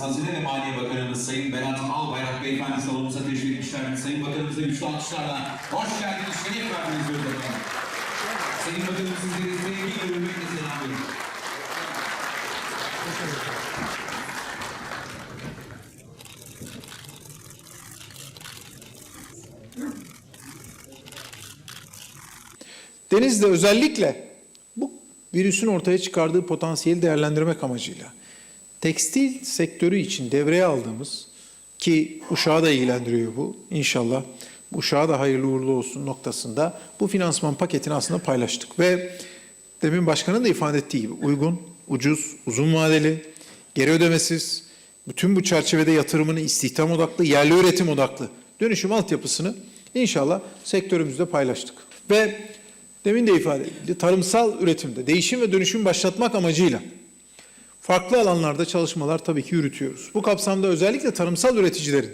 Hazine ve Maliye Bakanımız Sayın Berat Albayrak Beyefendi salonumuza teşrif etmişlerdi. Sayın Bakanımıza güçlü alkışlarla hoş geldiniz, şeref verdiniz diyoruz efendim. Sayın Bakanım sizleri sevgiyle hürmetle selamlıyorum. Deniz'de özellikle virüsün ortaya çıkardığı potansiyeli değerlendirmek amacıyla tekstil sektörü için devreye aldığımız ki uşağı da ilgilendiriyor bu inşallah uşağı da hayırlı uğurlu olsun noktasında bu finansman paketini aslında paylaştık ve demin başkanın da ifade ettiği gibi uygun, ucuz, uzun vadeli, geri ödemesiz, bütün bu çerçevede yatırımını istihdam odaklı, yerli üretim odaklı dönüşüm altyapısını inşallah sektörümüzde paylaştık. Ve demin de ifade edildi, tarımsal üretimde değişim ve dönüşüm başlatmak amacıyla farklı alanlarda çalışmalar tabii ki yürütüyoruz. Bu kapsamda özellikle tarımsal üreticilerin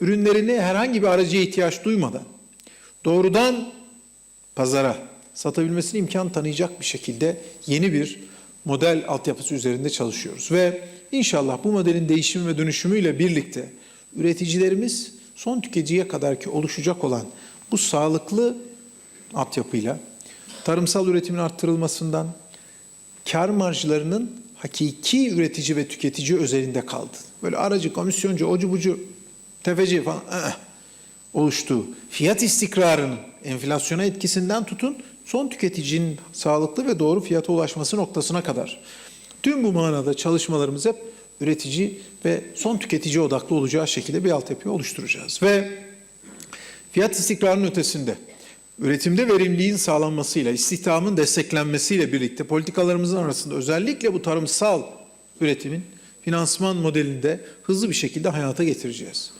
ürünlerini herhangi bir aracıya ihtiyaç duymadan doğrudan pazara satabilmesine imkan tanıyacak bir şekilde yeni bir model altyapısı üzerinde çalışıyoruz. Ve inşallah bu modelin değişimi ve dönüşümüyle birlikte üreticilerimiz son tüketiciye kadar ki oluşacak olan bu sağlıklı altyapıyla tarımsal üretimin arttırılmasından kar marjlarının hakiki üretici ve tüketici özelinde kaldı. Böyle aracı, komisyoncu, ocu bucu, tefeci falan ıh, oluştuğu fiyat istikrarının enflasyona etkisinden tutun son tüketicinin sağlıklı ve doğru fiyata ulaşması noktasına kadar. Tüm bu manada çalışmalarımız hep üretici ve son tüketici odaklı olacağı şekilde bir altyapı oluşturacağız. Ve fiyat istikrarının ötesinde üretimde verimliliğin sağlanmasıyla, istihdamın desteklenmesiyle birlikte politikalarımızın arasında özellikle bu tarımsal üretimin finansman modelinde hızlı bir şekilde hayata getireceğiz.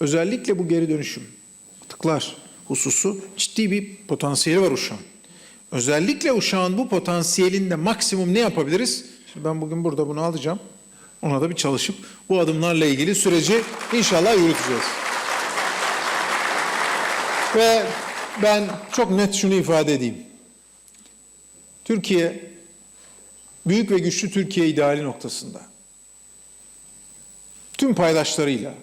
Özellikle bu geri dönüşüm, atıklar hususu ciddi bir potansiyeli var uşağın. Özellikle uşağın bu potansiyelinde maksimum ne yapabiliriz? Şimdi ben bugün burada bunu alacağım. Ona da bir çalışıp bu adımlarla ilgili süreci inşallah yürüteceğiz. Ve ben çok net şunu ifade edeyim. Türkiye büyük ve güçlü Türkiye ideali noktasında tüm paydaşlarıyla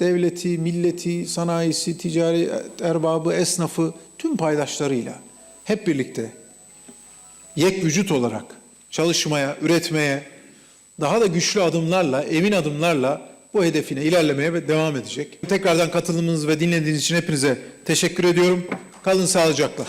devleti, milleti, sanayisi, ticari erbabı, esnafı tüm paydaşlarıyla hep birlikte yek vücut olarak çalışmaya, üretmeye, daha da güçlü adımlarla, emin adımlarla bu hedefine ilerlemeye ve devam edecek. Tekrardan katılımınız ve dinlediğiniz için hepinize teşekkür ediyorum. Kalın sağlıcakla.